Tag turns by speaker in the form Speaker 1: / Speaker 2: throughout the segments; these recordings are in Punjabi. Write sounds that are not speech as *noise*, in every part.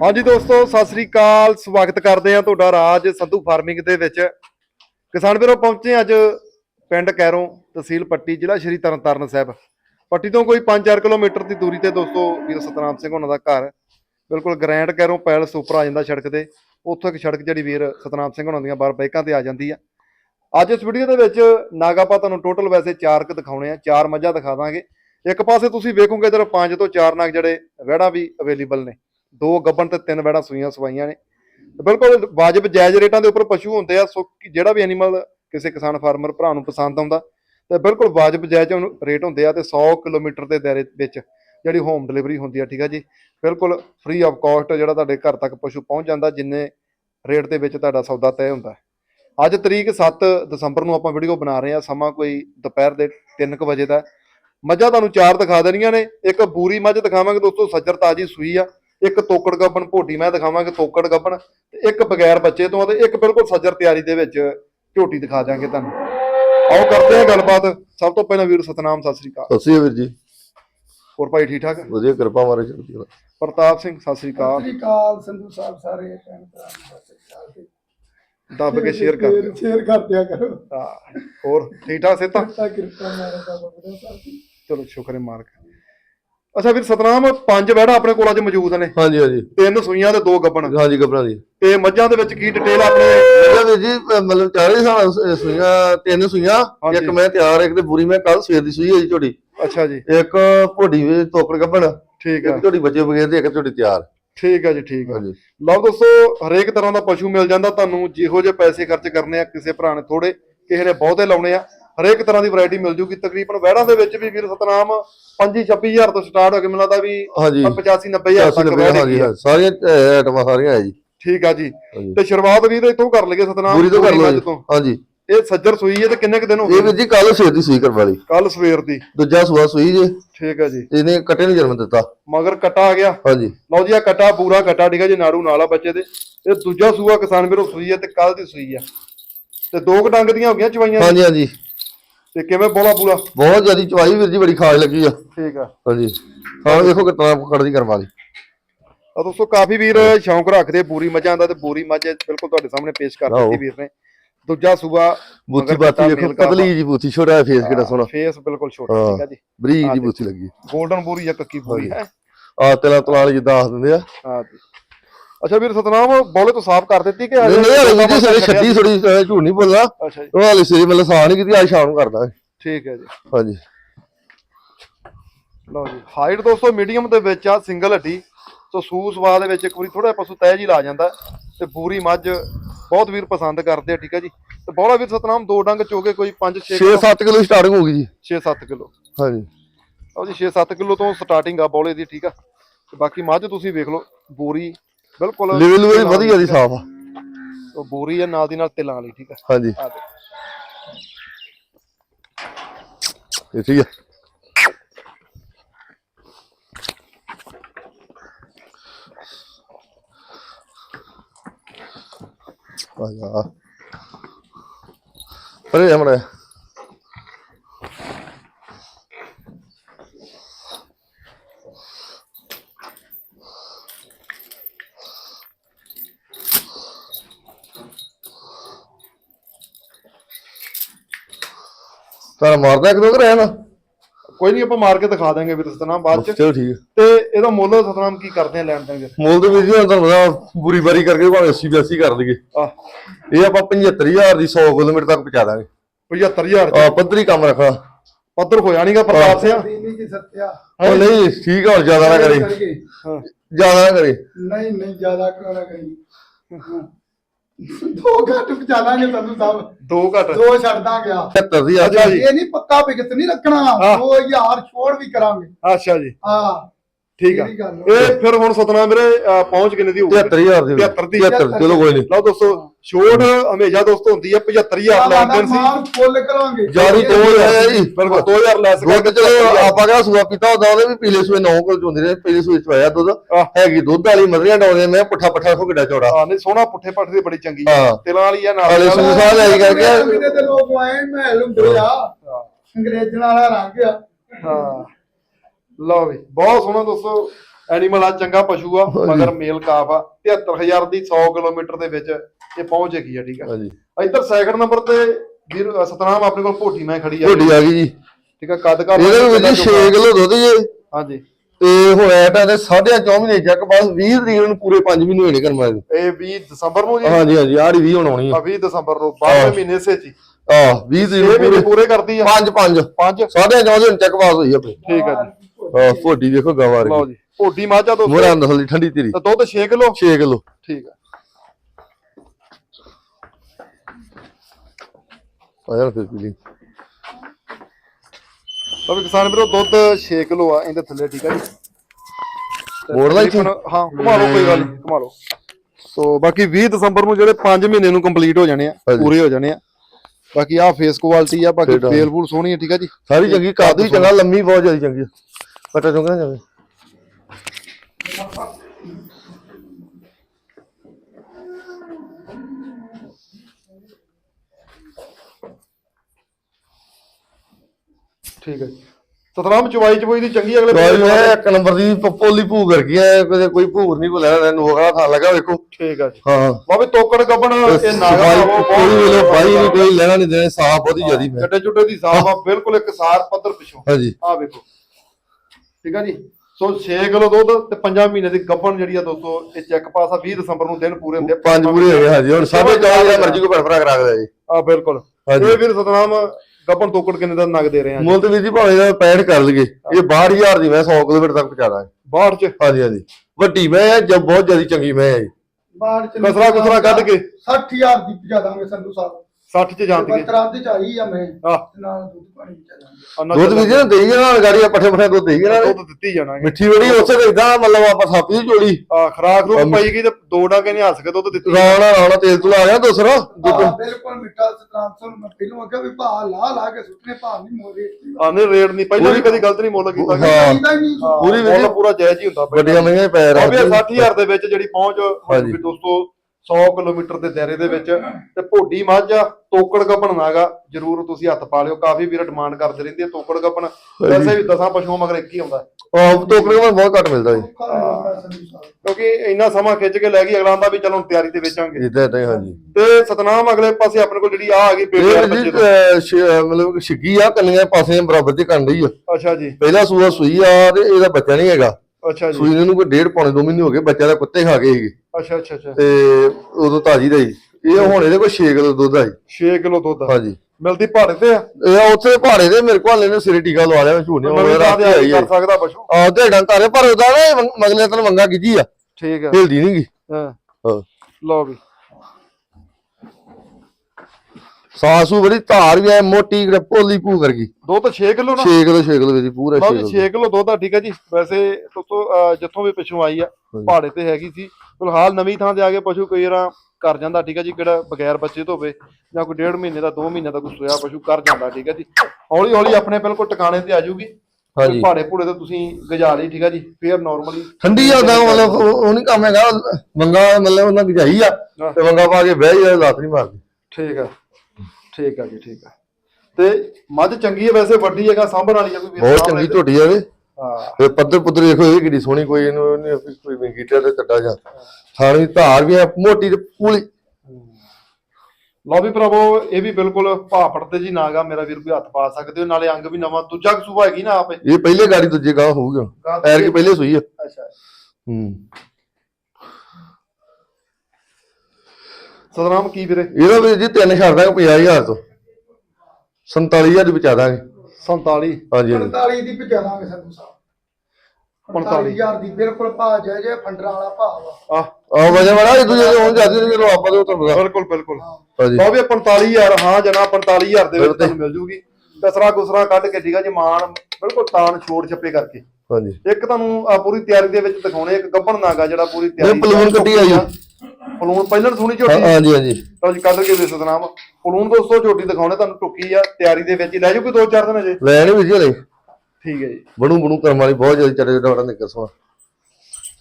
Speaker 1: ਹਾਂਜੀ ਦੋਸਤੋ, ਸਤਿ ਸ੍ਰੀ ਅਕਾਲ। ਸਵਾਗਤ ਕਰਦੇ ਹਾਂ ਤੁਹਾਡਾ ਰਾਜ ਸੰਧੂ ਫਾਰਮਿੰਗ ਦੇ ਵਿੱਚ। ਕਿਸਾਨ ਵੀਰੋ, ਪਹੁੰਚੇ ਅੱਜ ਪਿੰਡ ਕੈਰੋਂ, ਤਹਿਸੀਲ ਪੱਟੀ, ਜ਼ਿਲ੍ਹਾ ਸ਼੍ਰੀ ਤਰਨਤਾਰਨ ਸਾਹਿਬ। ਪੱਟੀ ਤੋਂ ਕੋਈ 5-4 ਕਿਲੋਮੀਟਰ ਦੀ ਦੂਰੀ ਤੇ ਦੋਸਤੋ, ਵੀਰ ਸਤਨਾਮ ਸਿੰਘ ਉਹਨਾਂ ਦਾ ਘਰ। ਬਿਲਕੁਲ ਗ੍ਰੈਂਡ ਕੈਰੋਂ ਪੈਲਸ ਉੱਪਰ ਆ ਜਾਂਦਾ ਸੜਕ ਤੇ। ਉੱਥੋਂ ਇੱਕ ਸੜਕ ਜਿਹੜੀ ਵੀਰ ਸਤਨਾਮ ਸਿੰਘ ਉਹਨਾਂ ਦੀਆਂ ਬਾਰ ਬਾਈਕਾਂ ਤੇ ਆ ਜਾਂਦੀ ਆ। ਅੱਜ ਇਸ ਵੀਡੀਓ ਦੇ ਵਿੱਚ ਨਾਗਾਪਾ ਤੁਹਾਨੂੰ ਟੋਟਲ ਵੈਸੇ ਚਾਰ ਕ ਦਿਖਾਉਣੇ ਆ, ਚਾਰ ਮੱਝਾਂ ਦਿਖਾ ਦਾਂਗੇ ਇੱਕ ਪਾਸੇ ਤੁਸੀਂ ਵੇਖੋਗੇ ਇਧਰ ਪੰਜ ਤੋਂ ਚਾਰ ਨਾਗ ਜਿਹੜੇ ਵਹਿੜਾਂ ਵੀ ਅਵੇਲੇਬਲ ਨੇ। ਦੋ ਗੱਬਣ ਤੇ ਤਿੰਨ ਵਹਿੜਾਂ ਸੂਈਆਂ ਸਵਾਈਆਂ ਨੇ। ਬਿਲਕੁਲ ਵਾਜਬ ਜਾਇਜ਼ ਰੇਟਾਂ ਦੇ ਉੱਪਰ ਪਸ਼ੂ ਹੁੰਦੇ ਆ, ਸੋ ਕਿ ਜਿਹੜਾ ਵੀ ਐਨੀਮਲ ਕਿਸੇ ਕਿਸਾਨ ਫਾਰਮਰ ਭਰਾ ਨੂੰ ਪਸੰਦ ਆਉਂਦਾ, ਤੇ ਬਿਲਕੁਲ ਵਾਜਬ ਜਾਇਜ਼ ਰੇਟ ਹੁੰਦੇ ਆ ਤੇ 100 ਕਿਲੋਮੀਟਰ ਦੇ ਦਾਇਰੇ ਵਿੱਚ ਜਿਹੜੀ ਹੋਮ ਡਿਲੀਵਰੀ ਹੁੰਦੀ ਆ, ਠੀਕ ਆ ਜੀ? ਬਿਲਕੁਲ ਫ੍ਰੀ ਆਫ ਕਾਸਟ ਜਿਹੜਾ ਤੁਹਾਡੇ ਘਰ ਤੱਕ ਪਸ਼ੂ ਪਹੁੰਚ ਜਾਂਦਾ, ਜਿੰਨੇ ਰੇਟ ਦੇ ਵਿੱਚ ਤੁਹਾਡਾ ਸੌਦਾ ਤੈਅ ਹੁੰਦਾ। ਅੱਜ ਤਰੀਕ 7 ਦਸੰਬਰ ਨੂੰ ਆਪਾਂ ਵੀਡੀਓ ਬਣਾ ਰਹੇ ਆ, ਸਮਾਂ ਕੋਈ ਦੁਪਹਿਰ ਦੇ 3:00 ਵਜੇ ਦਾ। ਮੱਝਾਂ ਤੁਹਾਨੂੰ ਚਾਰ ਦਿਖਾ ਦੇਣੀਆਂ ਨੇ, ਇੱਕ ਬੂਰੀ ਮੱਝ ਦਿਖਾਵਾਂਗੇ ਦੋਸਤੋ, ਸੱਜਰ ਤਾਜੀ ਸੂਈ ਆ। ਇੱਕ ਤੋਕੜ ਗੱਬਣ ਭੋਟੀ ਮੈਂ ਦਿਖਾਵਾਂਗੇ ਤੋਕੜ ਗੱਬਣ ਤੇ ਇੱਕ ਬਗੈਰ ਬੱਚੇ ਤੋਂ ਤੇ ਇੱਕ ਬਿਲਕੁਲ ਸੱਜਰ ਤਿਆਰੀ ਦੇ ਵਿੱਚ ਝੋਟੀ ਦਿਖਾ ਦਿਆਂਗੇ ਤੁਹਾਨੂੰ। ਆਓ ਕਰਦੇ ਹਾਂ ਗੱਲਬਾਤ। ਸਭ ਤੋਂ ਪਹਿਲਾਂ ਵੀਰ ਸਤਨਾਮ ਸਤਿ ਸ੍ਰੀ ਅਕਾਲ।
Speaker 2: ਸਤਿ ਸ਼੍ਰੀ ਅਕਾਲ ਵੀਰ ਜੀ।
Speaker 1: ਹੋਰ ਭਾਈ ਠੀਕ ਠਾਕ?
Speaker 2: ਵਧੀਆ ਕਿਰਪਾ ਮਾਰੇ ਚੜ੍ਹਦੀ ਕਲਾ
Speaker 1: ਪ੍ਰਤਾਪ ਸਿੰਘ ਸਤਿ ਸ੍ਰੀ ਅਕਾਲ।
Speaker 3: ਸਤਿ ਸ਼੍ਰੀ ਅਕਾਲ ਸੰਧੂ ਸਾਹਿਬ ਸਾਰੇ ਭੈਣ ਭਰਾ ਸਤਿ ਸ਼੍ਰੀ ਅਕਾਲ।
Speaker 1: ਦੱਬ ਕੇ ਸ਼ੇਅਰ ਕਰ ਦਿਓ
Speaker 3: ਸ਼ੇਅਰ ਕਰ ਦਿਆ ਕਰੋ।
Speaker 1: ਹਾਂ, ਹੋਰ ਠੀਕ ਠਾਕ ਸੇਤਾ
Speaker 3: ਕਿਰਪਾ ਕਿਰਪਾ ਮਾਰਾ ਦਾ ਬਗੜਾ ਸਾਹਿਬ
Speaker 1: ਚਲੋ ਸ਼ੁਕਰ ਹੈ ਮਾਲਕ। ਅੱਛਾ ਵੀਰ ਸਤਨਾਮ ਪੰਜ ਵਹਿੜਾ ਆਪਣੇ ਕੋਲ ਅੱਜ ਮੌਜੂਦ ਨੇ।
Speaker 2: ਹਾਂਜੀ ਹਾਂਜੀ।
Speaker 1: ਤਿੰਨ ਸੂਈਆਂ ਤੇ ਦੋ ਗੱਬਣ।
Speaker 2: ਹਾਂਜੀ ਕਪੜਾ ਦੀ
Speaker 1: ਤੇ ਮੱਝਾਂ ਦੇ ਵਿੱਚ ਕੀ ਡਿਟੇਲ ਆਪਣੇ?
Speaker 2: ਮੇਰਾ ਵੀਰ ਜੀ ਅਹ ਮਤਲਬ ਚਾਰੇ ਸਾਲ ਸੂਈਆਂ ਤਿੰਨ ਸੂਈਆਂ।
Speaker 1: ਹਾਂਜੀ।
Speaker 2: ਇੱਕ ਮੈਂ ਤਿਆਰ ਇੱਕ ਤੇ ਬੁਰੀ ਮੈਂ ਕੱਲ ਸਵੇਰ ਦੀ ਸੂਈ ਹੈ ਜੀ ਝੋਟੀ।
Speaker 1: ਅੱਛਾ ਜੀ।
Speaker 2: ਇੱਕ ਭੋਡੀ ਵਿੱਚ ਤੋਕੜ ਕੱਪਣ
Speaker 1: ਠੀਕ ਆ।
Speaker 2: ਇੱਕ ਝੋਟੀ ਬੱਚੇ ਬਗੈਰ ਤੇ ਇੱਕ ਝੋਟੀ ਤਿਆਰ।
Speaker 1: ਠੀਕ ਆ ਜੀ ਠੀਕ ਆ।
Speaker 2: ਹਾਂਜੀ।
Speaker 1: ਲਓ ਦੋਸਤੋ ਹਰੇਕ ਤਰ੍ਹਾਂ ਦਾ ਪਸ਼ੂ ਮਿਲ ਜਾਂਦਾ। ਤੁਹਾਨੂੰ ਜਿਹੋ ਜਿਹੇ ਪੈਸੇ ਖਰਚ ਕਰਨੇ ਆ ਕਿਸੇ ਭਰਾ ਨੇ ਥੋੜੇ ਕਿਸੇ ਨੇ ਬਹੁਤੇ ਲਾਉਣੇ ਆ। ਹਰੇਕ ਤਰ੍ਹਾਂ ਦੀ ਵੈਰਾਈਟੀ ਮਿਲ ਜੂਗੀ। ਤਕਰੀਬਨ ਵਹਿੜਾਂ ਦੇ ਵਿੱਚ ਵੀ ਵੀਰ ਸਤਨਾਮ 25 26000 ਤੋਂ ਸਟਾਰਟ ਹੋ ਕੇ ਮੈਨੂੰ ਲੱਗਦਾ ਵੀ
Speaker 2: ਹਾਂਜੀ।
Speaker 1: 85 90000 ਤੱਕ
Speaker 2: ਹਾਂਜੀ
Speaker 1: ਹੈਗੀ
Speaker 2: ਸਾਰੀਆਂ ਆਈਟਮਾਂ ਸਾਰੀਆਂ ਹੈ ਜੀ।
Speaker 1: ਠੀਕ ਆ ਜੀ। ਤੇ ਸ਼ੁਰੂਆਤ ਵੀਰ ਇੱਥੋਂ ਕਰ ਲਈਏ ਸਤਨਾਮ।
Speaker 2: ਬੁਰੀ ਤੋਂ ਕਰ
Speaker 1: ਪੂਰੀ
Speaker 2: ਲਓ।
Speaker 1: ਤੋਂ।
Speaker 2: ਹਾਂਜੀ।
Speaker 1: ਇਹ ਸੱਜਰ ਸੂਈ ਹੈ ਤੇ ਕਿੰਨੇ ਕੁ ਦਿਨ ਹੋ
Speaker 2: ਇਹ
Speaker 1: ਗਏ
Speaker 2: ਵੀਰ ਜੀ ਕੱਲ ਸਵੇਰ ਦੀ ਸੂਈ ਕਰਵਾ ਵਾਲੀ।
Speaker 1: ਕੱਲ ਸਵੇਰ ਦੀ।
Speaker 2: ਦੂਜਾ ਸੂਆ ਸੂਈ ਜੇ।
Speaker 1: ਠੀਕ ਆ ਜੀ।
Speaker 2: ਇਹਨੇ ਕੱਟੇ ਨੂੰ ਜਨਮ ਦਿੱਤਾ।
Speaker 1: ਮਗਰ ਕਟਾ ਆ ਗਿਆ।
Speaker 2: ਹਾਂਜੀ।
Speaker 1: ਲਓ ਜੀ ਆ ਕਟਾ ਪੂਰਾ ਕਟਾ ਠੀਕ ਆ ਜੀ ਨਾੜੂ ਨਾਲ ਆ ਬੱਚੇ ਦੇ। ਇਹ ਦੂਜਾ ਸੂਆ ਕਿਸਾਨ ਵੀਰੋ ਸੂਈ ਹੈ ਤੇ ਕੱਲ ਦੀ ਸੂਈ ਆ। ਤੇ ਦੋ ਕੁ ਡੰਗ ਦੀਆਂ ਹੋ ਗਈਆਂ ਚਵਾਈਆਂ
Speaker 2: ਹਾਂਜੀ ਹਾਂਜੀ।
Speaker 1: ਤੇ ਕਿਵੇਂ ਬੋਲਾ ਪੂਰਾ?
Speaker 2: ਬਹੁਤ ਜਿਆਦੀ ਚਵਾਈ ਵੀਰ ਜੀ ਬੜੀ ਖਾਸ ਲੱਗੀ ਆ।
Speaker 1: ਠੀਕ ਆ।
Speaker 2: ਹਾਂਜੀ। ਹਾਂ ਵੇਖੋ ਕਿਤਨਾ ਕੱਢਦੀ ਕਰਵਾ ਲਈ
Speaker 1: ਆ ਦੋਸਤੋ ਕਾਫੀ ਵੀਰ ਸ਼ੌਂਕ ਰੱਖਦੇ ਬੂਰੀ ਮੱਝਾਂ ਦਾ ਤੇ ਬੂਰੀ ਮੱਝ ਬਿਲਕੁਲ ਤੁਹਾਡੇ ਸਾਹਮਣੇ ਪੇਸ਼ ਕਰ। ਦਿੱਤੀ ਵੀਰ ਨੇ। ਦੂਜਾ ਸੂਆ
Speaker 2: ਬੂਥੀ ਬਾਤੀ ਵੇਖੋ ਪਤਲੀ ਜੀ ਬੂਥੀ ਛੋਟਾ ਫੇਸ ਕਿਹੜਾ ਸੋਹਣਾ।
Speaker 1: ਫੇਸ ਬਿਲਕੁਲ ਛੋਟਾ। ਠੀਕ ਆ ਜੀ।
Speaker 2: ਬਰੀਕ ਜੀ। ਬੂਥੀ ਲੱਗੀ।
Speaker 1: 골ਡਨ ਬੂਰੀ ਜਾਂ ਕੱਕੀ ਬੂਰੀ ਹੈ।
Speaker 2: ਆ ਤੇਲਾ ਤਲਾਲ ਜਿੱਦਾਂ ਆਖ ਦਿੰਦੇ ਆ।
Speaker 1: ਹਾਂ ਜੀ। ਅੱਛਾ ਵੀਰ ਸਤਨਾਮ ਬੋਲੇ ਤੋਂ ਸਾਫ਼ ਕਰ ਦਿੱਤੀ ਕਿ
Speaker 2: ਨਹੀਂ ਨਹੀਂ ਹਲੇ ਵੀਰ ਜੀ ਸਾਰੇ ਛੱਡੀ ਥੋੜੀ ਝੂਠ ਨਹੀਂ ਬੋਲਦਾ।
Speaker 1: ਅੱਛਾ ਜੀ।
Speaker 2: ਉਹ ਹਾਲੇ ਸਵੇਰੇ ਮਤਲਬ ਸਾਹ ਨਹੀਂ ਕੀਤੀ ਅੱਜ ਸ਼ਾਮ ਨੂੰ ਕਰਦਾ
Speaker 1: ਠੀਕ ਹੈ ਜੀ।
Speaker 2: ਹਾਂਜੀ।
Speaker 1: ਲਓ ਜੀ ਹਾਈਟ ਦੋਸਤੋ ਮੀਡੀਅਮ ਦੇ ਵਿੱਚ ਆ ਸਿੰਗਲ ਹੱਡੀ। ਸੋ ਸੂ ਸਵਾ ਦੇ ਵਿੱਚ ਇੱਕ ਵਾਰੀ ਥੋੜਾ ਪਸ਼ੂ ਤਹਿ ਜੀ ਲਾ ਜਾਂਦਾ ਤੇ ਪੂਰੀ ਮੱਝ ਬਹੁਤ ਵੀਰ ਪਸੰਦ ਕਰਦੇ ਆ ਠੀਕ ਹੈ ਜੀ। ਤੇ ਬੋਲਾ ਵੀਰ ਸਤਨਾਮ ਦੋ ਡੰਗ ਚੋਗੇ ਕੋਈ 5 6
Speaker 2: 6-7 ਕਿਲੋ? ਸਟਾਰਟਿੰਗ ਹੋ ਗਈ ਜੀ।
Speaker 1: 6-7 ਕਿਲੋ।
Speaker 2: ਹਾਂਜੀ।
Speaker 1: ਲਓ ਜੀ 6-7 ਕਿਲੋ ਤੋਂ ਸਟਾਰਟਿੰਗ ਆ ਬੋਲੇ ਦੀ ਠੀਕ ਆ। ਤੇ ਬਾਕੀ ਮੱਝ ਤੁਸੀਂ ਵੇਖ ਲਓ ਬੋਰੀ ਬਿਲਕੁਲ।
Speaker 2: ਲੈਵਲ ਵੀ ਵਧੀਆ ਦੀ ਸਾਫ਼ ਆ।
Speaker 1: ਉਹ ਬੋਰੀ ਆ ਨਾਲ ਦੀ ਨਾਲ ਤਿਲਾਂ ਵਾਲੀ ਠੀਕ ਆ?
Speaker 2: ਹਾਂਜੀ।
Speaker 1: ਆ ਦੇਖੋ।
Speaker 2: ਇਹ ਠੀਕ ਆ। ਆ ਜਾ। ਅਰੇ ਹਮਣੇ ਤਾਂ ਮਾਰਦਾ ਕਿਦੋਂ ਕਰ ਨਾ
Speaker 1: ਕੋਈ ਨਹੀਂ ਆਪਾਂ ਮਾਰ ਕੇ ਦਿਖਾ ਦਾਂਗੇ ਵੀਰ ਸਤਨਾਮ ਬਾਅਦ ਚ।
Speaker 2: ਚਲੋ ਠੀਕ ਹੈ
Speaker 1: ਤੇ ਇਹਦਾ ਮੁੱਲ ਸਤਨਾਮ ਕੀ ਕਰਦੇ ਆ ਲੈਣ ਦੇਣ
Speaker 2: ਮੁੱਲ ਤੇ ਵੀਰ ਜੀ ਤੁਹਾਨੂੰ ਪਤਾ ਬੁਰੀ ਬਾਰੀ ਕਰਕੇ ਭਾਵੇਂ 80 82 ਕਰ ਦਈਏ
Speaker 1: ਆ
Speaker 2: ਇਹ ਆਪਾਂ 75000 ਦੀ 100 ਕਿਲੋਮੀਟਰ ਤੱਕ ਪਹੁੰਚਾ ਦਾਂਗੇ।
Speaker 1: 75000
Speaker 2: ਆ ਪੱਧਰੀ ਕੰਮ ਰੱਖਣਾ।
Speaker 1: ਪੱਧਰ ਹੋ ਜਾਣੀਗਾ ਪ੍ਰਤਾਪ
Speaker 3: ਕੀ ਸੱਤਿਆ
Speaker 2: ਉਹ ਨਹੀਂ ਠੀਕ ਆ ਹੁਣ ਜ਼ਿਆਦਾ ਨਾ ਕਰੇ। ਜ਼ਿਆਦਾ ਨਾ ਕਰੇ।
Speaker 3: ਨਹੀਂ ਨਹੀਂ ਜ਼ਿਆਦਾ ਕਿਉਂ ਨਾ ਕਰੀ ਦੋ ਘੱਟ ਪਚਾਲਾਂਗੇ ਸੰਧੂ ਸਾਹਿਬ।
Speaker 1: ਦੋ ਘੱਟ।
Speaker 3: ਦੋ ਛੱਡ ਦਾਂਗੇ ਆ
Speaker 2: 70 ਦੀ
Speaker 1: ਅੱਛਾ ਜੀ।
Speaker 3: ਇਹ ਨਹੀਂ ਪੱਕਾ ਵਿਕਤ ਨਹੀਂ ਰੱਖਣਾ।
Speaker 1: ਹਾਂ।
Speaker 3: ਦੋ ਹਜ਼ਾਰ ਛੋੜ ਵੀ ਕਰਾਂਗੇ।
Speaker 1: ਅੱਛਾ ਜੀ।
Speaker 3: ਹਾਂ।
Speaker 1: ਠੀਕ ਆ।
Speaker 3: ਹੋ।
Speaker 1: ਇਹ ਫਿਰ ਹੁਣ ਸਤਨਾਮ ਵੀਰੇ ਪਹੁੰਚ ਕਿੰਨੇ ਦੀ ਹੋਊਗੀ?
Speaker 2: 73000 ਦੀ
Speaker 1: 73 ਦੀ।
Speaker 2: 73 ਚਲੋ ਕੋਈ ਨਹੀਂ
Speaker 1: ਲਓ ਦੋਸਤੋ ਛੋਟ ਹਮੇਸ਼ਾ ਦੋਸਤੋ ਹੁੰਦੀ ਹੈ 75000 ਲੈਣ ਦੇਣ ਸੀ।
Speaker 3: ਮਾਲ ਫੁੱਲ ਕਰਾਂਗੇ।
Speaker 2: ਜਾਰੀ ਦੋ ਹੈ ਜੀ।
Speaker 1: ਬਿਲਕੁਲ 2000 ਲੈਸ
Speaker 2: ਦੁੱਧ ਚਲੋ ਆਪਾਂ ਕਿਹੜਾ ਸੂਆ ਪੀਤਾ ਹੁੰਦਾ ਉਹਦੇ ਵੀ ਪੀਲੇ ਸੂਏ 9 ਕਿਲੋ ਚੋਂਦੇ ਨੇ ਪਹਿਲੇ ਸੂਏ ਚ ਦੁੱਧ।
Speaker 1: ਆਹ।
Speaker 2: ਹੈਗੀ ਦੁੱਧ ਵਾਲੀ ਮਧਰੀਆਂ ਡਾਉਂਦੇ ਮੈਂ ਪੁੱਠਾ ਪੱਠਾ ਕੋ ਕਿੱਡਾ ਚੌੜਾ।
Speaker 1: ਹਾਂ ਨਹੀਂ ਸੋਹਣਾ ਪੁੱਠੇ ਪੱਠ ਦੀ ਬੜੀ ਚੰਗੀ ਆ।
Speaker 2: ਹਾਂ।
Speaker 1: ਤਿਲਾਂ ਵਾਲੀ ਆ ਨਾਲ।
Speaker 2: ਸੂਏ ਸਾਹ ਲੈ ਕਰਕੇ।
Speaker 3: ਕਿਤੇ ਤੇ ਲੋਕ ਆਏ ਮਹਿਲ ਹੁੰਦੇ ਆ। ਅੰਗਰੇਜ਼ਾਂ ਵਾਲਾ ਰੰਗ ਆ।
Speaker 1: ਹਾਂ। ਲਓ ਵੀ ਬਹੁਤ ਸੋਹਣਾ ਦੋਸਤੋ ਐਨੀਮਲ ਆ ਚੰਗਾ ਪਸ਼ੂ ਆ ਮਗਰ ਮੇਲ ਕਾਫ ਆ। 73000 ਦੀ 100 ਕਿਲੋਮੀਟਰ ਦੇ ਵਿੱਚ ਇਹ ਪਹੁੰਚ ਹੈਗੀ ਆ ਠੀਕ ਆ?
Speaker 2: ਹਾਂਜੀ।
Speaker 1: ਇੱਧਰ ਸੈਕਿੰਡ ਨੰਬਰ ਤੇ ਵੀਰ ਸਤਨਾਮ ਆਪਣੇ ਕੋਲ ਭੋਟੀ ਮੈਂ ਖੜੀ ਆ।
Speaker 2: ਝੋਟੀ ਆ ਗਈ ਜੀ।
Speaker 1: ਠੀਕ ਆ ਕੱਦ ਕਾ
Speaker 2: ਇਹਦੇ ਵਿੱਚ 6 ਕਿਲੋ ਦੁੱਧ ਜੇ।
Speaker 1: ਹਾਂਜੀ।
Speaker 2: ਤੇ ਹੁਣ ਐਟਾ ਦੇ 4.5 ਮਹੀਨੇ ਚੱਕ ਬਸ 20 ਤਰੀਕ ਨੂੰ ਪੂਰੇ 5 ਮਹੀਨੇ ਹੋਣੇ ਕਰਮਾ
Speaker 1: ਇਹ 20 ਦਸੰਬਰ ਨੂੰ ਜੀ?
Speaker 2: ਹਾਂਜੀ ਹਾਂਜੀ ਆੜੀ 20 ਹੁਣ
Speaker 1: ਆ। 20 ਦਸੰਬਰ ਨੂੰ 12ਵੇਂ ਮਹੀਨੇ ਸੇ ਜੀ
Speaker 2: ਆ 20
Speaker 1: ਇਹ
Speaker 2: ਤਰੀਕ ਨੂੰ
Speaker 1: ਮਹੀਨੇ
Speaker 2: ਪੂਰੇ
Speaker 1: ਕਰਦੀ ਆ।
Speaker 2: 5 5
Speaker 1: ਪੰਜ।
Speaker 2: ਸਾਢੇ ਚੌਂ ਦਿਨ ਚੱਕ ਪਾਸ ਹੋਈ ਆਪਣੀ।
Speaker 1: ਠੀਕ ਆ ਜੀ।
Speaker 2: ਹਾਂ ਫੋਟੀ ਦੇਖੋ ਗਵਾਰ
Speaker 1: ਲਓ ਜੀ ਮਾਝਾ ਤੋਂ
Speaker 2: ਮੋਰਾਂ ਨਸਲ ਦੀ ਠੰਡੀ ਤੇਰੀ।
Speaker 1: ਤਾਂ ਦੁੱਧ 6 ਕਿਲੋ?
Speaker 2: 6 ਕਿਲੋ।
Speaker 1: ਠੀਕ ਆ।
Speaker 2: ਆ ਫਿਰ ਪੀਲੀ।
Speaker 1: ਤਾਂ ਵੀ ਕਿਸਾਨ ਵੀਰੋ ਦੁੱਧ 6 ਕਿਲੋ ਆ ਇਹਦੇ ਥੱਲੇ ਠੀਕ ਆ ਜੀ। ਤੇ
Speaker 2: ਮੋੜ ਲਾ ਇੱਥੇ?
Speaker 1: ਤਕਰੀਬਨ- ਹਾਂ ਘੁਮਾ ਲਓ ਕੋਈ ਗੱਲ ਨਹੀਂ ਘੁਮਾ ਲਓ। ਸੋ ਬਾਕੀ 20 ਦਸੰਬਰ ਨੂੰ ਜਿਹੜੇ 5 ਮਹੀਨੇ ਨੂੰ ਕੰਪਲੀਟ ਹੋ ਜਾਣੇ ਆ
Speaker 2: ਹਾਂਜੀ।
Speaker 1: ਪੂਰੇ ਹੋ ਜਾਣੇ ਆ। ਬਾਕੀ ਆ ਫੇਸ ਕੁਆਲਿਟੀ ਆ ਬਾਕੀ। ਫੇਲ ਫੂਲ ਸੋਹਣੀ ਆ ਠੀਕ ਆ ਜੀ।
Speaker 2: ਸਾਰੀ ਚੰਗੀ ਕਾਦ ਚੰਗਾ ਲੰਮੀ ਬਹੁਤ ਜ਼ਿਆਦਾ ਚੰਗੀ ਪਤਾ ਚੁੰਗਾ ਜਾਵੇ
Speaker 1: ਠੀਕ ਹੈ ਸਤਨਾਮ ਚਵਾਈ ਚਵਾਈ ਦੀ ਚੰਗੀ ਅਗਲੇ
Speaker 2: ਕੋਈ ਮੈਂ ਇੱਕ ਨੰਬਰ ਦੀ ਪੋਲੀ ਭੂ ਕਰ ਗਿਆ ਕਦੇ ਕੋਈ ਭੂਰ ਨਹੀਂ ਕੋਈ ਲੈਣਾ ਨੋਗਰਾ ਥਾਂ ਲੱਗਾ ਵੇਖੋ।
Speaker 1: ਠੀਕ ਆ ਜੀ।
Speaker 2: ਹਾਂ।
Speaker 1: ਬਾਬੇ ਤੋਕੜ ਗੱਬਣ ਇਹ ਨਾਗਾ
Speaker 2: ਸਫ਼ਾਈ ਕੋਈ ਵੇਲੇ ਬਾਈ ਨਹੀਂ ਕੋਈ ਲੈਣਾ ਨਹੀਂ ਦੇਣਾ ਸਾਫ਼ ਬਹੁਤੀ ਜਿਆਦੀ ਮੈਂ।
Speaker 1: ਗੱਡੇ ਚੁੱਟੇ ਦੀ ਸਾਫ਼ ਆ ਬਿਲਕੁਲ ਇੱਕ ਸਾਰ ਪੱਧਰ ਪਿਛੋਂ।
Speaker 2: ਹਾਂਜੀ।
Speaker 1: ਆ ਵੇਖੋ। ਠੀਕ ਆ ਜੀ? ਸੋ 6 ਕਿਲੋ ਦੁੱਧ ਤੇ 5 ਮਹੀਨੇ ਦੀ ਗੱਬਣ ਜਿਹੜੀ ਆ ਦੋਸਤੋ ਇਹ ਚੈੱਕ ਪਾਸ ਆ 20 ਦਸੰਬਰ ਨੂੰ ਦਿਨ ਪੂਰੇ ਹੁੰਦੇ ਆ।
Speaker 2: ਪੰਜ ਪੂਰੇ ਹੋ ਗਏ ਹਾਂਜੀ। ਹੁਣ ਸਾਢੇ ਚਾਰ ਹਜ਼ਾਰ ਮਰਜ਼ੀ ਕੋ ਭਰਾ ਕਰਾ ਕੇ ਜੀ।
Speaker 1: ਆ ਬਿਲਕੁਲ। ਇਹ ਵੀਰ ਸਤਨਾਮ ਗੱਬਣ ਤੋਕੜ ਕਿੰਨੇ ਦਾ ਨਗ ਦੇ ਰਹੇ ਆ
Speaker 2: ਮੁੱਲ ਤੇ ਵੀਰ ਜੀ ਭਾਵੇਂ ਦਾ 65 ਕਰ ਲਈਏ ਇਹ 62000 ਦੀ ਮੈਂ 100 ਕਿਲੋਮੀਟਰ ਤੱਕ ਪਹੁੰਚਾ ਦਾਂਗੇ।
Speaker 1: ਬਾਹਰ ਚ?
Speaker 2: ਹਾਂਜੀ ਹਾਂਜੀ। ਵੱਡੀ ਮੈਂ ਹੈ ਜਬ ਬਹੁਤ ਜ਼ਿਆਦਾ ਚੰਗੀ ਮੈਂ ਹੈ ਜੀ।
Speaker 3: ਬਾਹਰ ਚ
Speaker 1: ਕਸਰਾ ਕੁਸਰਾ ਕੱਢ ਕੇ?
Speaker 3: 60000 ਦੀ ਪਜਾ ਦਾਂਗੇ ਸੰਧੂ ਸਾਹਿਬ।
Speaker 1: 60 ਚ ਜਾਂਦੀ ਹੈ
Speaker 3: ਬਤਰਾ ਤੇ ਚਾਹੀ ਆ ਮੈਂ। ਤੇ ਨਾਲ ਦੁੱਧ ਪਾਣੀ ਪਜਾ ਦਾਂਗੇ
Speaker 2: ਦੁੱਧ ਵੀ ਜਿਹੜਾ ਦੇਈ ਨਾਲ ਗਾੜੀ ਪੱਠੇ ਪੱਠੇ ਦੁੱਧ ਦੇਈ ਨਾਲ
Speaker 1: ਦੁੱਧ ਦਿੱਤੀ ਜਾਣਾ
Speaker 2: ਮਿੱਠੀ ਬੜੀ ਉਸੇ ਇਦਾਂ ਮਤਲਬ ਆਪਾਂ ਸਾਪੀ ਦੀ ਜੋੜੀ
Speaker 1: ਆ ਖਰਾਕ ਨੂੰ ਪਈ ਗਈ ਤੇ ਦੋ ਡਾਂਗੇ ਨੇ ਹੱਸ ਕੇ ਦੁੱਧ ਦਿੱਤੀ।
Speaker 2: ਰਾਣਾ ਰਾਣਾ ਤੇਲ ਤੁਲਾ ਆ ਗਿਆ ਦੂਸਰਾ
Speaker 3: ਬਿਲਕੁਲ ਮਿੱਠਾ ਸਤਨਾਮ ਸਿੰਘ ਮੈਂ ਪਹਿਲਾਂ ਆਖਿਆ ਵੀ ਭਾ ਲਾ ਲਾ ਕੇ ਸੁੱਟਨੇ ਭਾ ਨਹੀਂ ਮੋਰੇ
Speaker 1: ਆਨੇ ਰੇਟ ਨਹੀਂ ਪਹਿਲਾਂ ਵੀ ਕਦੀ ਗਲਤ ਨਹੀਂ ਮੁੱਲ ਕੀਤਾ ਗਿਆ
Speaker 2: ਹਾਂ
Speaker 3: ਚਾਹੀਦਾ ਹੀ ਨਹੀਂ
Speaker 2: ਪੂਰੀ
Speaker 1: ਮੁੱਲ ਪੂਰਾ ਜਾਇਜ਼ ਹੀ ਹੁੰਦਾ।
Speaker 2: ਵੱਡੀਆਂ ਮਹਿੰਗੀਆਂ ਪੈਰ
Speaker 1: ਉਹ
Speaker 2: ਆ
Speaker 1: ਵੀ 60000 ਦੇ ਵਿੱਚ ਜਿਹੜੀ ਪਹੁੰਚ
Speaker 2: ਹਾਂਜੀ।
Speaker 1: ਹੋਊਗੀ ਦੋਸਤੋ 100 ਕਿਲੋਮੀਟਰ ਦੇ ਦਾਇਰੇ ਦੇ ਵਿੱਚ ਤੇ ਭੋਡੀ ਮੱਝ ਆ ਤੋਕੜ ਗੱਪਣ ਨਾਗਾ ਜਰੂਰ ਤੁਸੀਂ ਹੱਥ ਪਾ ਲਿਓ ਕਾਫੀ ਵੀਰ ਡਿਮਾਂਡ ਕਰਦੇ ਰਹਿੰਦੇ ਆ ਤੋਕੜ ਗੱਪਣ। ਵੈਸੇ ਵੀ ਦਸਾਂ ਪਸ਼ੂਆਂ ਮਗਰ ਇੱਕ ਹੀ ਆਉਂਦਾ।
Speaker 2: ਆਹ ਟੋਕਰੇ ਵਿੱਚ ਬਹੁਤ ਘੱਟ ਮਿਲਦਾ ਜੀ।
Speaker 1: ਕਿਉਂਕਿ ਇੰਨਾ ਸਮਾਂ ਖਿੱਚ ਕੇ ਲੈ ਗਈ ਅਗਲਾ ਆਂਦਾ ਵੀ ਚਲੋ ਤਿਆਰੀ ਤੇ ਵੇਚਾਂਗੇ।
Speaker 2: ਇਦਾਂ ਇਦਾਂ ਹਾਂਜੀ।
Speaker 1: ਤੇ ਸਤਨਾਮ ਅਗਲੇ ਪਾਸੇ ਆਪਣੇ ਕੋਲ ਜਿਹੜੀ ਆ ਆ ਗਈ ਬੇਬੇ
Speaker 2: ਮਤਲਬ ਛਿੱਗੀ ਆ ਕੰਨੀਆਂ ਪਾਸੇ ਬਰਾਬਰ ਤੇ ਕਰਨ ਰਹੀ ਆ।
Speaker 1: ਅੱਛਾ ਜੀ।
Speaker 2: ਪਹਿਲਾ ਸੂਆ ਸੂਈ ਆ ਤੇ ਇਹਦਾ ਬੱਚਾ ਨਹੀਂ ਹੈਗਾ।
Speaker 1: ਅੱਛਾ ਜੀ।
Speaker 2: ਸੂਈ ਨੂੰ ਕੋਈ ਡੇਢ ਪੌਣੇ 2 ਮਹੀਨੇ ਹੋ ਗਏ ਬੱਚਾ ਦਾ ਕੁੱਤੇ ਖਾ ਗਏ ਸੀਗੇ।
Speaker 1: ਅੱਛਾ ਅੱਛਾ ਅੱਛਾ।
Speaker 2: ਤੇ ਉਦੋਂ ਤਾਜੀ ਦਾ ਜੀ ਇਹ ਹੁਣ ਇਹਦੇ ਕੋਲ 6 ਕਿਲੋ ਦੁੱਧ ਆ ਜੀ।
Speaker 1: 6 ਕਿਲੋ ਦੁੱਧ ਆ।
Speaker 2: ਹਾਂਜੀ।
Speaker 1: ਮਿਲਦੀ ਭਾੜੇ ਤੇ ਆ?
Speaker 2: ਇਹ ਉੱਥੇ ਭਾੜੇ ਦੇ ਮੇਰੇ ਕੋਲ ਨੇ ਸਿਰੇ ਟੀਕਾ ਲਵਾ ਲਿਆ ਮੈਂ ਝੂਠ ਨਹੀਂ ਹੋਇਆ ਰਾਤ
Speaker 1: ਤੇ
Speaker 2: ਆਈ
Speaker 1: ਕਰ ਸਕਦਾ ਪਸ਼ੂ।
Speaker 2: ਆ ਤੇ ਘਰੇ ਪਰ ਉਹਦਾ ਨਾ ਮਗਲੇ ਤਨ ਵੰਗਾ ਗਿੱਜੀ ਆ।
Speaker 1: ਠੀਕ ਆ।
Speaker 2: ਹਿਲਦੀ ਨਹੀਂ ਗੀ।
Speaker 1: ਹਾਂ।
Speaker 2: ਹਾਂ।
Speaker 1: ਲਓ ਵੀ।
Speaker 2: ਸਾਸੂ ਬੜੀ ਧਾਰ ਵੀ ਐ ਮੋਟੀ ਕਿਤੇ ਭੋਲੀ ਭੂ ਕਰ ਗਈ
Speaker 1: ਦੁੱਧ 6 ਕਿਲੋ ਨਾ?
Speaker 2: 6 ਕਿਲੋ 6 ਕਿਲੋ ਦੀ ਪੂਰਾ
Speaker 1: ਲਓ
Speaker 2: 6
Speaker 1: ਜੀ
Speaker 2: ਕਿਲੋ।
Speaker 1: 6 ਕਿਲੋ ਦੁੱਧ ਆ ਠੀਕ ਹੈ ਜੀ। ਵੈਸੇ ਦੋਸਤੋ ਜਿੱਥੋਂ ਵੀ ਪਿੱਛੋਂ ਆਈ ਆ ਪਹਾੜੇ ਤੇ ਹੈਗੀ ਸੀ। ਫਿਲਹਾਲ ਨਵੀਂ ਥਾਂ ਤੇ ਆ ਕੇ ਪਸ਼ੂ ਕੋਈ ਰਾਂ ਕਰ ਜਾਂਦਾ ਠੀਕ ਹੈ ਜੀ ਕਿਹੜਾ ਬਗੈਰ ਬੱਚੇ ਤੋਂ ਹੋਵੇ ਜਾਂ ਕੋਈ ਡੇਢ ਮਹੀਨੇ ਦਾ 2 ਮਹੀਨੇ ਦਾ ਕੋਈ ਸੋਇਆ ਪਸ਼ੂ ਕਰ ਜਾਂਦਾ ਠੀਕ ਹੈ ਜੀ। ਹੌਲੀ ਹੌਲੀ ਆਪਣੇ ਬਿਲਕੁਲ ਟਿਕਾਣੇ ਤੇ ਆ ਜਾਊਗੀ।
Speaker 2: ਹਾਂਜੀ।
Speaker 1: ਪਹਾੜੇ ਭੂੜੇ ਤੇ ਤੁਸੀਂ ਗਜਾ ਲਈ ਠੀਕ ਹੈ ਜੀ ਫੇਰ ਨਾਰਮਲੀ
Speaker 2: ਠੰਡੀ ਜਾਂਦਾ ਮਤਲਬ ਉਹ ਨਹੀਂ ਕੰਮ ਹੈਗਾ ਵੰਗਾ ਮਤਲਬ ਉਹਨਾਂ ਗਜਾਈ ਆ। ਤੇ ਵੰਗਾ ਪਾ ਕੇ ਬਹਿ ਜਾ ਲਾਤ ਨਹੀਂ ਮਾਰਦੀ
Speaker 1: ਠੀਕ ਆ। ਠੀਕ ਆ ਜੀ ਠੀਕ ਆ। ਤੇ ਮੱਝ ਚੰਗੀ ਹੈ ਵੈਸੇ ਵੱਡੀ ਹੈਗਾ ਸਾਂਭਣ ਵਾਲੀ ਹੈ ਕੋਈ ਵੀਰ
Speaker 2: ਬਹੁਤ ਚੰਗੀ। ਝੋਟੀ ਆ ਵੇ।
Speaker 1: ਹਾਂ।
Speaker 2: ਤੇ ਪੱਧਰ ਪੁੱਧਰ ਦੇਖੋ ਇਹ ਕਿੱਡੀ ਸੋਹਣੀ ਕੋਈ ਇਹਨੂੰ ਇਹਨੇ ਕੋਈ ਵਿੰਗੀਟਰ ਤੇ ਕੱਟਾ ਜਾ। ਥਾਣੀ ਧਾਰ ਵੀ ਆ ਮੋਟੀ ਤੇ ਪੂਲੀ।
Speaker 1: ਲਓ ਵੀ ਭਰਾਵੋ ਇਹ ਵੀ ਬਿਲਕੁਲ ਭਾਪੜ ਤੇ ਜੀ ਨਾਗਾ ਮੇਰਾ ਵੀਰ ਕੋਈ ਹੱਥ ਪਾ ਸਕਦੇ ਹੋ ਨਾਲੇ ਅੰਗ ਵੀ ਨਵਾਂ ਦੂਜਾ ਸੂਬਾ ਹੈਗੀ ਨਾ ਆਪੇ।
Speaker 2: ਇਹ ਪਹਿਲੇ ਗਾੜੀ ਦੂਜੇ ਗਾਹ ਹੋਊਗੀ ਐਰ ਕੇ ਪਹਿਲੇ ਸੂਈ ਆ।
Speaker 1: ਅੱਛਾ।
Speaker 2: ਹੂੰ।
Speaker 1: ਸਤਨਾਮ ਕੀ ਵੀਰੇ?
Speaker 2: ਇਹਦਾ ਵੀ ਜੀ ਤਿੰਨ ਛੱਡ ਦਾਂਗੇ 50000 ਤੋਂ। 47000 ਦੀ ਬਚਾ ਦਾਂਗੇ।
Speaker 1: 47
Speaker 2: ਹਾਂਜੀ ਹਾਂਜੀ।
Speaker 3: 45 ਦੀ ਪਜਾ ਦਾਂਗੇ ਸੰਧੂ ਸਾਹਿਬ 45000 ਦੀ ਬਿਲਕੁਲ ਭਾ ਜਾਇ ਜੇ ਫੰਡਰਾਂ ਵਾਲਾ ਭਾ ਵਾ।
Speaker 1: ਆ
Speaker 2: ਆ ਵਜੇ ਵਾਲਾ ਇਹ ਦੂਜੇ ਹੁਣ ਜਾਂਦੀ ਜਦੋਂ ਆਪਾਂ ਦੇ
Speaker 1: ਬਿਲਕੁਲ ਬਿਲਕੁਲ।
Speaker 2: ਹਾਂਜੀ
Speaker 1: ਲਓ ਵੀ 45000 ਹਾਂ ਜਨਾ 45000 ਦੇ ਵਿੱਚ ਤੁਹਾਨੂੰ ਮਿਲ ਜੂਗੀ। ਕਸਰਾ ਕੁਸਰਾ ਕੱਢ ਕੇ ਠੀਕ ਆ ਜੀ ਮਾਨ ਬਿਲਕੁਲ ਤਾਨ ਛੋੜ ਛੱਪੇ ਕਰਕੇ।
Speaker 2: ਹਾਂਜੀ।
Speaker 1: ਇੱਕ ਤੁਹਾਨੂੰ ਆ ਪੂਰੀ ਤਿਆਰੀ ਦੇ ਵਿੱਚ ਦਿਖਾਉਣੇ ਇੱਕ ਗੱਬਣ ਨਾਗਾ ਜਿਹੜਾ ਪੂਰੀ ਤਿਆਰੀ
Speaker 2: ਇਹ ਪਲੂਣ ਕੱਟੀ ਆ ਜੀ।
Speaker 1: ਪਲੂਣ ਪਹਿਲਾਂ ਸੁਣੀ
Speaker 2: ਹਾਂ-
Speaker 1: ਝੋਟੀ
Speaker 2: ਹਾਂਜੀ ਹਾਂਜੀ।
Speaker 1: ਲਓ ਜੀ ਕੱਢ ਕੇ ਦੇ ਸਤਨਾਮ। ਪਲੂਣ ਦੋਸਤੋ ਝੋਟੀ ਦਿਖਾਉਣੇ ਤੁਹਾਨੂੰ ਟੁੱਕੀ ਆ ਤਿਆਰੀ ਦੇ ਵਿੱਚ ਹੀ। ਲੈ ਜਾਓ ਕੋਈ 2-4 ਦਿਨ ਅਜੇ।
Speaker 2: ਲੈ ਨਹੀਂ ਵਿਜੀ ਹਲੇ।
Speaker 1: ਠੀਕ ਹੈ ਜੀ।
Speaker 2: ਬਣੂ ਬਣੂ ਕਰਮ ਵਾਲੀ ਬਹੁਤ ਜ਼ਿਆਦਾ ਚੜੇ ਜਿਹੜਾ ਬੜਾ ਨਿਕਲ ਸੋਣਾ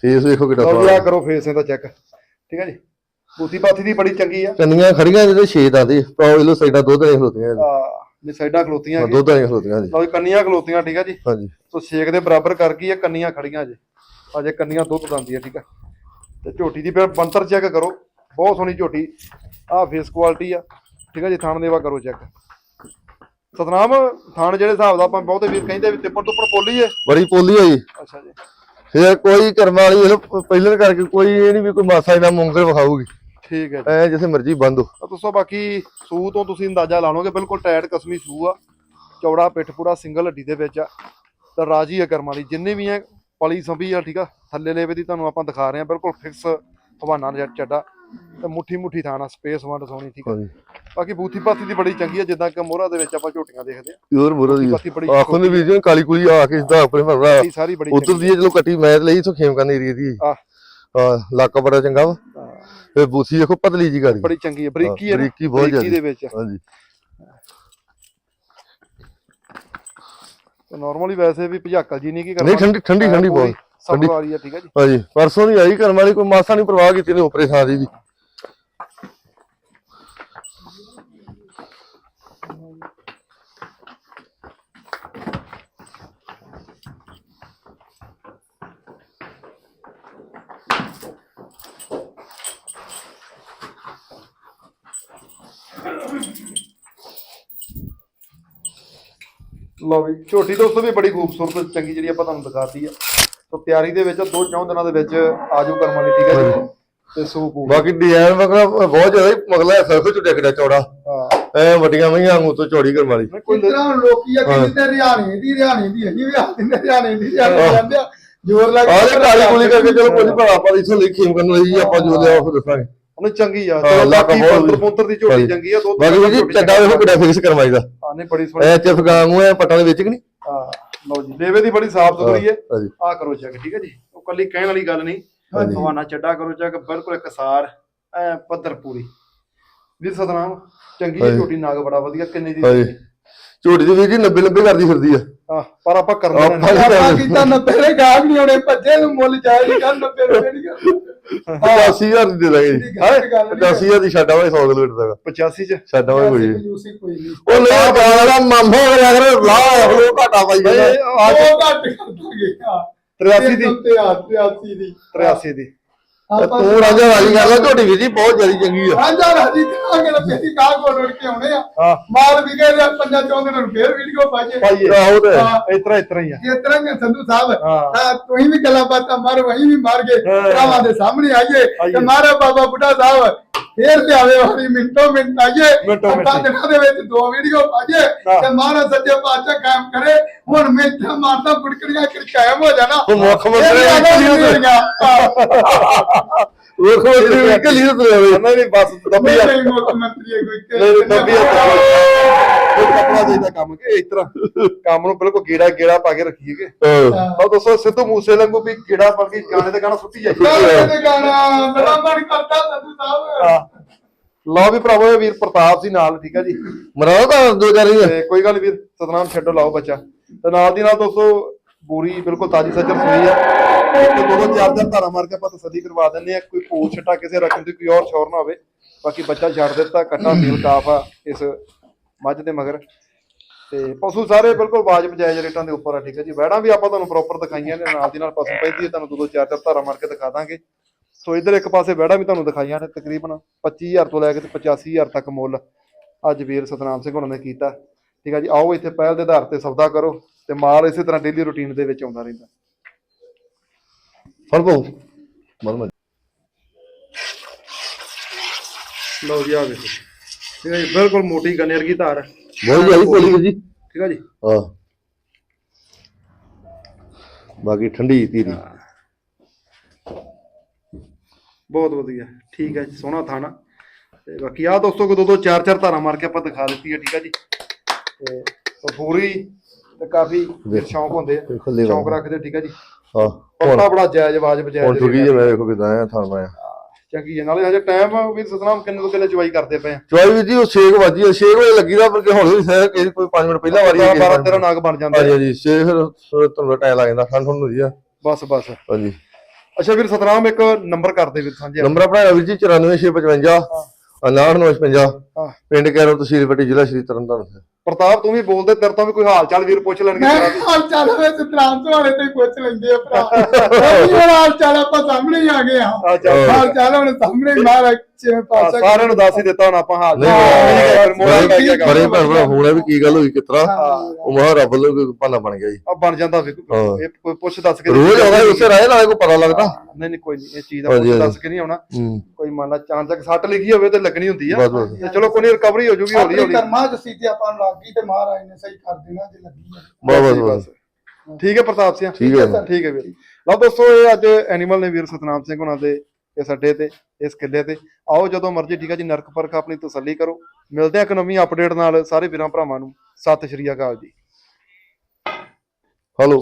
Speaker 2: ਫੇਸ ਵੇਖੋ ਕਿੱਡਾ
Speaker 1: ਲਓ ਜੀ ਆ ਕਰੋ ਫੇਸ ਇਹਦਾ ਚੈੱਕ ਠੀਕ ਹੈ ਜੀ? ਬੂਥੀ ਪਾਥੀ ਦੀ ਬੜੀ ਚੰਗੀ ਆ।
Speaker 2: ਕੰਨੀਆਂ ਖੜੀਆਂ ਜਿਹਦੇ ਛੇ ਦਾ ਦੇ। ਪਾਉ ਲੋ ਸਾਈਡਾਂ ਦੁੱਧ ਨਹੀਂ ਖਲੋਤੀਆਂ ਇਹਦੇ।
Speaker 1: ਆ ਨੇ ਸਾਈਡਾਂ ਖਲੋਤੀਆਂ
Speaker 2: ਹਾਂ। ਦੁੱਧ ਨਹੀਂ ਖਲੋਤੀਆਂ ਜੀ।
Speaker 1: ਲਓ ਜੀ ਕੰਨੀਆਂ ਖਲੋਤੀਆਂ ਠੀਕ ਆ ਜੀ?
Speaker 2: ਹਾਂਜੀ।
Speaker 1: ਸੋ ਛੇਕ ਦੇ ਬਰਾਬਰ ਕਰ ਗਈ ਆ ਕੰਨੀਆਂ ਖੜੀਆਂ ਜੀ ਅਜੇ ਕੰਨੀਆਂ ਦੁੱਧ ਦੰਦੀ ਆ ਠੀਕ ਆ? ਤੇ ਝੋਟੀ ਦੀ ਫਿਰ ਬੰਤਰ ਚੈੱਕ ਕਰੋ। ਬਹੁਤ ਸੋਹਣੀ ਝੋਟੀ। ਆ ਫੇਸ ਕੁਆਲਿਟੀ ਆ। ਠੀਕ ਆ ਜੀ ਥਾਣ ਦੇਵਾ ਕਰੋ ਚੈੱਕ ਸਤਨਾਮ ਥਾਣ ਜਿਹੜੇ ਹਿਸਾਬ ਦਾ ਆਪਾਂ ਬਹੁਤੇ ਵੀਰ ਕਹਿੰਦੇ ਵੀ ਤਿੱਪਣ ਤੋਂ ਪੋਲੀ ਏ।
Speaker 2: ਬੜੀ ਪੋਲੀ ਜੀ।
Speaker 1: ਅੱਛਾ ਜੀ।
Speaker 2: ਫੇਰ ਕੋਈ ਕਰਮ ਵਾਲੀ ਇਹਨੂੰ ਪਹਿਲਾਂ ਕਰਕੇ ਕੋਈ ਇਹ ਨਹੀਂ ਵੀ ਕੋਈ ਮਾਸਾ ਇਹਨਾਂ ਮੁੰਗਲ ਵਿਖਾਊਗੀ।
Speaker 1: ਠੀਕ ਹੈ ਜੀ।
Speaker 2: ਐ ਜਿਵੇਂ ਮਰਜ਼ੀ ਬੰਦ ਹੋ।
Speaker 1: ਤਾਂ ਦੋਸਤੋ ਬਾਕੀ ਸੂ ਤੋਂ ਤੁਸੀਂ ਅੰਦਾਜ਼ਾ ਲਾ ਲਓਗੇ ਬਿਲਕੁਲ ਟਾਇਟ ਕਸਮੀ ਸੂ ਆ। ਚੌੜਾ ਪਿੱਠ ਪੂਰਾ ਸਿੰਗਲ ਹੱਡੀ ਦੇ ਵਿੱਚ ਆ। ਤਾਂ ਰਾਜੀ ਆ ਕਰਮਾਂ ਦੀ ਜਿੰਨੇ ਵੀ ਆ ਪਲੀ ਸੰਭੀ ਆ ਠੀਕ ਆ? ਥੱਲੇ ਲੇਵੇ ਦੀ ਤੁਹਾਨੂੰ ਆਪਾਂ ਦਿਖਾ ਰਹੇ ਆ ਬਿਲਕੁਲ ਫਿਕਸ ਹਵਾਨਾ ਜਿਹਾ ਚੱਡਾ ਤੇ ਮੁੱਠੀ ਮੁੱਠੀ ਥਾਣਾ ਸਪੇਸ ਵੰਡ ਸੋਹਣੀ ਠੀਕ ਆ? ਬਾਕੀ ਬੂਥੀ ਪਾਥੀ ਦੀ ਬੜੀ ਚੰਗੀ ਆ ਜਿੱਦਾਂ ਕਿ ਮੋਹਰਾ ਦੇ ਵਿੱਚ ਆਪਾਂ ਝੋਟੀਆਂ ਦੇਖਦੇ ਆ
Speaker 2: ਪਿਓਰ ਮੁਰਾ ਦੀ ਆਖੋ ਨੇ ਵੀ ਜੀ ਕਾਲੀ ਕੁਲੀ ਆ ਕੇ ਇਦਾਂ ਆਪਣੇ ਭਰਾ
Speaker 1: ਇਹ ਸਾਰੀ ਬੜੀ
Speaker 2: ਉਤਰ ਦੀ ਚਲੋ ਕੱਟੀ ਮੈਂ ਲਈ ਇਥੋਂ ਖੇਮ ਕਰਨ ਏਰੀਆ ਦੀ।
Speaker 1: ਆ।
Speaker 2: ਲਾਕਾ ਬੜਾ ਚੰਗਾ ਵਾ। ਤੇ ਬੂਥੀ ਦੇਖੋ ਪਤਲੀ ਜੀ ਗਾੜੀ।
Speaker 1: ਬੜੀ ਚੰਗੀ ਆ ਬਰੀਕੀ ਆ
Speaker 2: ਬਰੀਕੀ ਬਹੁਤ
Speaker 1: ਬਰੀਕੀ ਦੇ
Speaker 2: ਜ਼ਿਆਦਾ
Speaker 1: ਵਿੱਚ।
Speaker 2: ਹਾਂਜੀ।
Speaker 1: ਨਾਰਮਲੀ ਵੈਸੇ ਵੀ ਭਜਾਕਲ ਜੀ ਨਹੀਂ ਕੀ
Speaker 2: ਨਹੀਂ ਠੰਡੀ ਠੰਡੀ ਠੰਡੀ ਬਹੁਤ। ਠੰਡੀ
Speaker 1: ਆ ਠੀਕ ਆ ਜੀ।
Speaker 2: ਹਾਂਜੀ ਪਰਸੋਂ ਦੀ ਆਈ ਕਰਨ ਵਾਲੀ ਕੋਈ ਮਾਸਾ ਨਹੀਂ ਪਰਵਾਹ ਕੀਤੀ ਨੇ ਉਪਰੇ ਥਾਂ ਦੀ ਵੀ
Speaker 1: ਲਓ ਵੀ ਝੋਟੀ ਦੋਸਤੋ ਵੀ ਬੜੀ ਖੂਬਸੂਰਤ ਚੰਗੀ ਜਿਹੜੀ ਆਪਾਂ ਤੁਹਾਨੂੰ ਦਿਖਾਤੀ ਆ। ਸੋ ਤਿਆਰੀ ਦੇ ਵਿੱਚ ਦੋ ਚੌਂ ਦਿਨਾਂ ਦੇ ਵਿੱਚ ਆਜੂ ਕਰਮਾਂ ਲਈ ਠੀਕ ਹੈ ਜੀ? ਤੇ ਸੂਪ ਹੋਊਗਾ।
Speaker 2: ਬਾਕੀ ਡਿਜ਼ਾਈਨ ਵਗੈਰਾ ਬਹੁਤ ਜ਼ਿਆਦਾ ਹੀ ਮਗਲਾ ਸਰਫ ਚ ਡਿੱਗਦਾ ਚੌੜਾ।
Speaker 1: ਹਾਂ।
Speaker 2: ਐ ਵੱਡੀਆਂ ਮਈਆਂ ਵਾਂਗੂ ਤੋਂ ਚੌੜੀ ਕਰਨ ਵਾਲੀ।
Speaker 1: ਨਹੀਂ ਕੋਈ
Speaker 3: ਤਰ੍ਹਾਂ ਲੋਕੀ ਆ ਕਹਿੰਦੇ ਤੇ ਹਰਿਆਣੇ ਦੀ ਹਰਿਆਣੇ ਦੀ ਆਖਦੇ ਨੇ ਹਰਿਆਣੇ ਦੀ ਜਾਂਦੇ ਆ ਜ਼ੋਰ ਲੱਗ
Speaker 2: ਆਹ ਤੇ ਕਾਲੀ ਕੁਲੀ ਕਰਕੇ ਚਲੋ ਕੋਈ ਭਰਾ ਆਪਾਂ ਇਥੋਂ ਲਈ ਖੇਮ ਕਰਨ ਲਈ ਜੀ ਆਪਾਂ ਜੋ ਲਿਆ ਉਹ ਦੱਸਾਂਗੇ।
Speaker 1: ਉਹਨੇ ਚੰਗੀ ਆ
Speaker 2: ਹਾਂ,
Speaker 1: ਬਾਕੀ
Speaker 2: ਕਬੂਲ
Speaker 1: ਪੰਤਰ ਪੁੰਤਰ ਦੀ ਝੋਟੀ। ਚੰਗੀ ਆ ਦੋ
Speaker 2: ਬਾਕੀ ਜੀ ਚੱਡਾ ਵੇਖੋ ਕਿੱਡਾ ਫਿਕਸ ਕਰਵਾਈ ਦਾ।
Speaker 1: ਹਾਂ ਨਹੀਂ ਬੜੀ ਸੋਹਣੀ
Speaker 2: ਐ ਚਿਫ ਗਾਂਗੂ ਐ ਪੱਟਾਂ ਦੇ ਵਿੱਚ ਕਿ ਨਹੀਂ?
Speaker 1: ਹਾਂ ਲਓ ਜੀ ਲੇਵੇ ਦੀ ਬੜੀ ਸਾਫ਼ ਸੁਥਰੀ ਹੈ।
Speaker 2: ਹਾਂਜੀ
Speaker 1: ਆ ਕਰੋ ਚੈੱਕ ਠੀਕ ਹੈ ਜੀ? ਉਹ ਕੱਲੀ ਕਹਿਣ ਵਾਲੀ ਗੱਲ ਨਹੀਂ।
Speaker 2: ਹਾਂਜੀ।
Speaker 1: ਹਵਾਨਾ ਚੱਡਾ ਕਰੋ ਚੈੱਕ ਬਿਲਕੁਲ ਇਕਸਾਰ ਐ ਪੱਧਰ ਪੂਰੀ। ਵੀਰ ਸਤਨਾਮ ਚੰਗੀ
Speaker 2: ਹਾਂਜੀ।
Speaker 1: ਝੋਟੀ ਨਾਗ ਬੜਾ ਵਧੀਆ ਕਿੰਨੇ ਦੀ
Speaker 2: ਹਾਂਜੀ ਝੋਟੀ? ਦੀ ਵੀਰ ਜੀ 90 90 ਕਰਦੀ ਫਿਰਦੀ ਆ।
Speaker 1: ਹਾਂ ਪਰ ਆਪਾਂ ਕਰਨਾ ਨਹੀਂ।
Speaker 3: ਆਪਾਂ ਕੀਤਾ ਨੱਬੇ ਦੇ ਗਾਹਕ ਨਹੀਂ ਆਉਣੇ ਭੱਜੇ ਨੂੰ ਮੁੱਲ ਜਾਇਜ਼ ਕਰ ਨੱਬੇ ਰੁਪਏ ਨਹੀਂ ਕਰਦਾ
Speaker 2: 85000 ਦੀ ਦੇ ਦਾਂਗੇ ਜੀ।
Speaker 3: ਗੱਲ ਗੱਲ ਨਹੀਂ
Speaker 2: 85000 ਦੀ ਛੱਡ ਆਵਾਂਗੇ 100 ਕਿਲੋਮੀਟਰ ਤੱਕ।
Speaker 1: 85 ਚ?
Speaker 2: ਛੱਡ ਆਵਾਂਗੇ ਕੋਈ
Speaker 3: ਨਹੀਂ।
Speaker 2: ਉਹ ਲੈ ਗਾਣਾ ਦਾ ਮਾਮਾ ਕਰਿਆ ਕਰ ਲਾ ਉਹ ਘਾਟਾ ਪਾਈ ਜਾਂਦਾ।
Speaker 3: ਉਹ ਘੱਟ ਕਰ ਦਾਂਗੇ। ਹਾਂ।
Speaker 1: 83 ਦੀ।
Speaker 3: ਤੇ ਆ 83 ਦੀ।
Speaker 1: 83 ਦੀ।
Speaker 3: ਆਪਾਂ
Speaker 2: ਤੂੰ ਰਾਜਾ ਰਾਜੀ ਕਰ ਲੈ ਝੋਟੀ ਵੀਰ ਜੀ ਬਹੁਤ ਜ਼ਿਆਦਾ ਚੰਗੀ ਆ।
Speaker 3: ਰਾਜਾ ਰਾਜੀ ਕਹਾਂਗੇ ਨਾ ਫੇਰੀ ਗਾਹ ਕੋਲ ਰੁੜ ਕੇ ਆਉਣੇ ਆ।
Speaker 1: ਹਾਂ।
Speaker 3: ਮਾਲ ਵਿਗੇ ਦੇ ਪੰਜਾਂ ਚੌਂਦੇ ਨੂੰ ਫੇਰ ਵੀਡੀਓ ਪਾਈਏ।
Speaker 1: ਪਾਈਏ।
Speaker 2: ਆਹੋ ਤੇ।
Speaker 3: ਹਾਂ।
Speaker 1: ਇਤਰਾ ਇਤਰਾ ਹੀ ਆ।
Speaker 3: ਜਿਸ ਤਰ੍ਹਾਂ ਕਿ ਸੰਧੂ ਸਾਹਿਬ।
Speaker 1: ਹਾਂ।
Speaker 3: ਹਾਂ ਤੁਸੀਂ ਵੀ ਗੱਲਾਂ ਬਾਤਾਂ ਮਾਰ ਵਹੀਂ ਵੀ ਮਾਰ ਗਏ।
Speaker 1: ਹਾਂ।
Speaker 3: ਭਰਾਵਾਂ ਦੇ ਸਾਹਮਣੇ ਆਈਏ।
Speaker 1: ਆਈਏ।
Speaker 3: ਤੇ ਮਾਰੇ ਬਾਬਾ ਬੁੱਢਾ ਸਾਹਿਬ ਫੇਰ ਲਿਆਵੇ ਵਾਲੀ ਮਿੰਟੋ ਮਿੰਟ ਆਈਏ
Speaker 1: ਮਿੰਟੋ ਮਿੰਟ।
Speaker 3: ਦਿਨਾਂ ਦੇ ਵਿੱਚ ਦੋ ਵੀਡੀਓ
Speaker 1: ਹਾਂ।
Speaker 3: ਤੇ ਮਾਰਾ ਸੱਚੇ ਪਾਤਸ਼ਾਹ ਕਾਇਮ ਕਰੇ ਹੁਣ ਮੈਂ ਇੱਥੇ ਮਾਰਦਾ ਕੁੜਕੜੀਆਂ ਕਿ ਕਾਇਮ ਹੋ ਜਾਣਾ
Speaker 2: ਉਹ ਮੁੱਖ ਮੰਤਰੀ
Speaker 3: ਲਿਆਵੇ
Speaker 2: ਨੇ
Speaker 3: ਵੀਡੀਓਆਂ। ਹਾਂ।
Speaker 2: ਵੇਖੋ ਇਹ ਕਲੀ ਤੋਂ ਆਵੇ
Speaker 1: ਨਹੀਂ ਨਹੀਂ ਬਸ ਦੱਬੀ
Speaker 3: ਮੁੱਖ ਮੰਤਰੀ ਕੋਈ
Speaker 1: ਦੱਬੀ ਕਪੜਾ ਚਾਹੀਦਾ ਕੰਮ ਕਿ ਇਸ ਤਰ੍ਹਾਂ। ਕੰਮ ਨੂੰ ਬਿਲਕੁਲ ਗੇੜਾ ਗੇੜਾ ਪਾ ਕੇ ਰੱਖੀਏਗੇ ਤਾਂ ਦੋਸਤੋ ਸਿੱਧੂ ਮੂਸੇ ਵਾਂਗੂ ਵੀ ਗੇੜਾ ਪਾ ਕੇ ਗਾਣੇ ਤੇ ਗਾਣਾ ਸੁੱਟੀ ਜਾਈਏ।
Speaker 3: ਗਾਣੇ ਤੇ ਗਾਣਾ ਬੜਾ ਮਨ ਕਰਦਾ ਸੰਧੂ ਸਾਹਿਬ।
Speaker 1: ਹਾਂ। ਲਓ ਵੀ ਭਰਾਵੋ ਇਹ ਵੀਰ ਪ੍ਰਤਾਪ ਸੀ ਨਾਲ ਠੀਕ ਆ ਜੀ?
Speaker 2: ਮਰਾਓ ਤਾਂ ਦੋ ਚਾਰ ਹੀ ਆ।
Speaker 1: ਤੇ ਕੋਈ ਗੱਲ ਨੀ ਵੀਰ ਸਤਨਾਮ ਛੱਡੋ ਲਾਓ ਬੱਚਾ। ਤੇ ਨਾਲ ਦੀ ਨਾਲ ਦੋਸਤੋ ਬੂਰੀ ਬਿਲਕੁਲ ਤਾਜੀ ਸੱਜਰ ਸੂਈ ਆ। ਤੇ ਦੋ ਚਾਰ ਚਾਰ ਧਾਰਾ ਮਾਰ ਕੇ ਆਪਾਂ ਤਸੱਲੀ ਕਰਵਾ ਦਿੰਦੇ ਆ। ਕੋਈ ਪੂਛ ਛਟਾ ਕਿਸੇ ਰਕਮ ਦੀ ਕੋਈ ਹੋਰ ਸ਼ੋਰ ਨਾ ਹੋਵੇ। ਬਾਕੀ ਬੱਚਾ ਛੱਡ ਦਿੱਤਾ ਕੱਟਾ ਸੀਲ ਕਾਫ ਆ ਇਸ ਮੱਝ ਦੇ ਮਗਰ। ਤੇ ਪਸ਼ੂ ਸਾਰੇ ਬਿਲਕੁਲ ਵਾਜਬ ਜਾਇਜ਼ ਰੇਟਾਂ ਦੇ ਉੱਪਰ ਆ, ਠੀਕ ਹੈ ਜੀ। ਵੈੜਾਂ ਵੀ ਆਪਾਂ ਤੁਹਾਨੂੰ ਪ੍ਰੋਪਰ ਦਿਖਾਈਆਂ ਨੇ, ਨਾਲ ਦੀ ਨਾਲ ਪਸ਼ੂ ਪੈਂਦੀ ਹੈ ਤੁਹਾਨੂੰ ਦੋ ਦੋ ਚਾਰ ਚਾਰ ਧਾਰਾ ਮਾਰ ਕੇ ਦਿਖਾ ਦਾਂਗੇ। ਸੋ ਇਧਰ ਇੱਕ ਪਾਸੇ ਵੈੜਾਂ ਵੀ ਤੁਹਾਨੂੰ ਦਿਖਾਈਆਂ ਨੇ, ਤਕਰੀਬਨ 25000 ਤੋਂ ਲੈ ਕੇ ਤੇ 85000 ਤੱਕ ਮੁੱਲ ਅੱਜ ਵੀਰ ਸਤਨਾਮ ਸਿੰਘ ਹੁਣਾਂ ਨੇ ਕੀਤਾ। ਠੀਕ ਹੈ ਜੀ, ਆਓ ਇੱਥੇ ਪਹਿਲ ਦੇ ਆਧਾਰ ਤੇ ਸੌਦਾ ਕਰੋ ਤੇ ਮਾਲ ਇਸੇ ਤਰ੍ਹਾਂ ਡੇਲੀ ਰੁਟੀਨ ਦੇ ਵਿੱਚ ਆਉਂਦਾ ਰਹਿੰਦਾ।
Speaker 2: ਫੜ ਪਾਉ
Speaker 1: ਲਓ ਜੀ, ਆ ਵੇਖੋ। ਠੀਕ ਹੈ ਜੀ ਬਿਲਕੁਲ ਮੋਟੀ ਗਨੇਰ ਵਰਗੀ ਧਾਰ
Speaker 2: ਬਹੁਤ ਜ਼ਿਆਦਾ ਕੋਲੀ ਵੀਰ ਜੀ।
Speaker 1: ਠੀਕ ਹੈ ਜੀ।
Speaker 2: ਹਾਂ। ਬਾਕੀ ਠੰਡੀ ਧੀਰੀ
Speaker 1: ਬਹੁਤ ਵਧੀਆ ਠੀਕ ਹੈ ਜੀ ਸੋਹਣਾ ਥਾਣਾ। ਤੇ ਬਾਕੀ ਆ ਦੋਸਤੋ ਕੋ ਦੋ ਦੋ ਚਾਰ ਚਾਰ ਧਾਰਾਂ ਮਾਰ ਕੇ ਆਪਾਂ ਦਿਖਾ ਦਿੱਤੀ ਹੈ ਠੀਕ ਹੈ ਜੀ। ਤੇ ਪੂਰੀ ਤੇ ਕਾਫੀ। ਸ਼ੌਂਕ ਹੁੰਦੇ ਆ
Speaker 2: ਲੈਵਾ।
Speaker 1: ਸ਼ੌਂਕ ਰੱਖਦੇ ਠੀਕ ਹੈ ਜੀ।
Speaker 2: ਹਾਂ
Speaker 1: ਪੱਤਾ ਬੜਾ ਜਾਇਜ਼ ਵਾਜਬ
Speaker 2: ਹੁਣ
Speaker 1: ਜਾਇਜ਼
Speaker 2: ਚੁਗੀ ਜੇ ਮੈਂ ਵੇਖੋ ਕਿਦਾਂ ਆ ਥਾਂ ਮੈਂ
Speaker 1: ਚੰਗੀ ਹੈ ਨਾਲੇ ਹਜੇ ਟਾਈਮ ਵੀਰ ਸਤਨਾਮ ਕਿੰਨੇ ਤੋਂ ਕਿੰਨੇ ਚਵਾਈ ਕਰਦੇ ਪਏ ਆ?
Speaker 2: ਚਵਾਈ ਵੀਰ ਜੀ ਉਹ 6 ਵਜੇ 6 ਵਜੇ ਲੱਗੀ ਦਾ ਪਰ ਹੁਣ ਵੀ ਸਹਿ ਕਿਸੇ ਕੋਈ 5 ਮਿੰਟ ਪਹਿਲਾਂ ਵਾਰੀ
Speaker 1: 12 13 ਨਾਗ ਬਣ ਜਾਂਦੇ
Speaker 2: ਹਾਂਜੀ। ਹਾਂਜੀ 6 ਫਿਰ ਤੁਹਾਨੂੰ ਟਾਈਮ ਲੱਗ ਜਾਂਦਾ ਠੰਡ ਹੁੰਦੀ ਆ।
Speaker 1: ਬਸ ਬਸ।
Speaker 2: ਹਾਂਜੀ।
Speaker 1: ਅੱਛਾ ਵੀਰ ਸਤਨਾਮ ਇੱਕ ਨੰਬਰ ਕਰਦੇ ਵੀਰ ਸਾਂਝੇ।
Speaker 2: ਨੰਬਰ ਆਪਣਾ ਵੀਰ ਜੀ 94655 99955
Speaker 1: ਹਾਂ।
Speaker 2: ਪਿੰਡ ਕੈਰੋ ਤਹਿਸੀਲ ਪੱਟੀ ਜ਼ਿਲ੍ਹਾ ਸ਼੍ਰੀ ਤਰਨਤਾਰਨ।
Speaker 1: ਪ੍ਰਤਾਪ ਤੂੰ ਵੀ ਬੋਲਦੇ ਤੇਰੇ ਤੋਂ ਵੀ ਕੋਈ ਹਾਲ ਚਾਲ ਵੀਰ ਪੁੱਛ ਲੈਣਗੇ
Speaker 3: ਮੈਂ
Speaker 1: ਤੇਰਾ ਵੀ।
Speaker 3: ਹਾਲ ਚਾਲ ਵਿੱਚ ਸਤਰਾਮ ਵਾਲੇ ਤੇ ਪੁੱਛ ਲੈਂਦੇ ਆ ਭਰਾ। *laughs* ਉਹ ਵੀ ਹੁਣ ਹਾਲ ਚਾਲ ਆਪਾਂ ਸਾਹਮਣੇ ਹੀ ਆ ਗਏ ਹਾਂ।
Speaker 1: ਆ
Speaker 3: ਹਾਲ ਚਾਲ ਹੁਣ ਸਾਹਮਣੇ ਹੀ ਮਹਾਰਾਜ ਛੇ
Speaker 1: ਆ,
Speaker 3: ਪਾਸਾ
Speaker 1: ਸਾਰਿਆਂ ਨੂੰ ਦੱਸ ਹੀ ਦਿੱਤਾ ਹੁਣ ਆਪਾਂ ਹਾਲ
Speaker 2: ਨਹੀਂ,
Speaker 1: ਚਾਲ ਹੈ, ਮੋੜਾ ਪੈ ਗਿਆ
Speaker 3: ਠੀਕ,
Speaker 2: ਬੜੇ
Speaker 1: ਕੰਮ।
Speaker 2: ਭੈਣ ਭਰਾ ਹੋਣਾ ਵੀ ਕੀ ਗੱਲ ਹੋਈ ਕਿਤਰਾ
Speaker 3: ਹਾਂ।
Speaker 2: ਉਹ ਮਹਾ ਰੱਬ ਵੱਲੋਂ ਕੋਈ ਬਹਾਨਾ ਬਣ ਗਿਆ ਜੀ।
Speaker 1: ਆ ਬਣ ਜਾਂਦਾ ਫਿਰ
Speaker 2: ਹਾਂ।
Speaker 1: ਇਹ ਕੋਈ ਪੁੱਛ ਦੱਸ ਕੇ
Speaker 2: ਰੋਜ਼ ਆਉਂਦਾ ਉਸੇ ਰਾਹ ਨਾਲੇ ਕੋਈ ਪਤਾ ਲੱਗਦਾ?
Speaker 1: ਨਹੀਂ ਨਹੀਂ ਕੋਈ ਨਹੀਂ ਇਹ ਚੀਜ਼ ਦਾ
Speaker 2: ਹਾਂਜੀ,
Speaker 1: ਪੁੱਛ। ਦੱਸ ਕੇ ਨਹੀਂ ਆਉਣਾ।
Speaker 2: ਹੂੰ।
Speaker 1: ਕੋਈ ਮੰਨ ਲਾ ਚਾਂਚਕ ਸੱਟ ਲਿਖੀ ਹੋਵੇ ਤੇ ਲੱਗਣੀ ਹੁੰਦੀ ਆ।
Speaker 2: ਬਸ ਬਸ।
Speaker 1: ਤੇ ਚਲੋ ਕੋਈ ਰਿਕਵਰੀ ਹੋ ਜੂਗੀ ਹੌਲੀ
Speaker 3: ਆਪਣੀ
Speaker 1: ਹੌਲੀ
Speaker 3: ਕਰਮਾਂ ਚ ਸੀ ਤੇ ਆਪਾਂ ਨੂੰ ਲੱਗ ਗਈ ਤੇ ਮਹਾਰਾਜ ਨੇ ਸਹੀ ਕਰ ਦੇਣਾ ਜੇ ਲੱਗੀ ਹੈ
Speaker 2: ਬਸ ਬਸ
Speaker 1: ਠੀਕ ਹੈ ਪ੍ਰਤਾਪ ਸਿੰਘ?
Speaker 2: ਠੀਕ ਹੈ।
Speaker 1: ਠੀਕ ਹੈ ਵੀਰ। ਲਓ ਦੋਸਤੋ ਇਹ ਅੱਜ ਐਨੀਮਲ ਨੇ ਵੀਰ ਸਤਨਾਮ ਸਿੰਘ ਹੁਣਾਂ ਦੇ ਇਸ ਅੱਡੇ ਤੇ ਇਸ ਕਿੱਲੇ ਤੇ। ਆਓ ਜਦੋਂ ਮਰਜ਼ੀ ਠੀਕ ਹੈ ਜੀ ਨਰਕ ਪਰਖ ਆਪਣੀ ਤਸੱਲੀ ਕਰੋ। ਮਿਲਦੇ ਆ ਇੱਕ ਨਵੀਂ ਅਪਡੇਟ ਨਾਲ ਸਾਰੇ ਵੀਰਾਂ ਭਰਾਵਾਂ ਨੂੰ। ਸਤਿ ਸ਼੍ਰੀ ਅਕਾਲ ਜੀ।
Speaker 2: ਹਲੋ